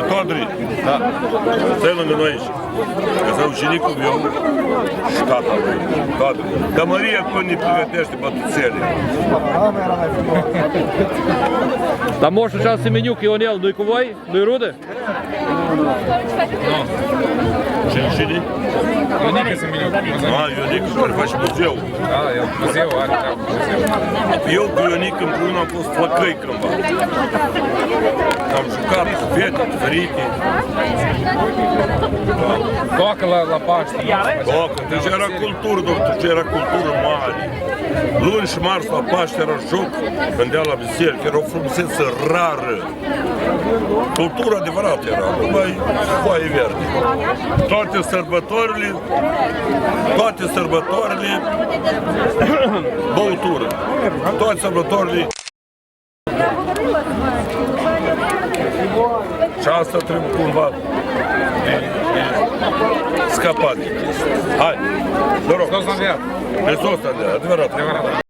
Тодрі, це Номінович. За учеником вел штата. Тодрі. Та Марія, кого не приведеш, ти до цілі. Та може час Семенюк і Онел до Ікової, до Іруди? Чинчини? Юніка Семенюк. А, Йоник, перфач музею. Да, я музею, а так музею. Йол Йоником був нам am jucat cu fete diferite. Tocă la, la Paște. Tocă, deci era cultură, doctor, ce era cultură mare. Luni și marți la Paște era joc, gândea la biserică, era o frumusețe rară. Cultura adevărată era, numai foaie verde. Toate sărbătorile, toate sărbătorile, băutură. Toate sărbătorile Scăpat de chestia. Hai, noroc! Хто знає? Христос. Adevărat.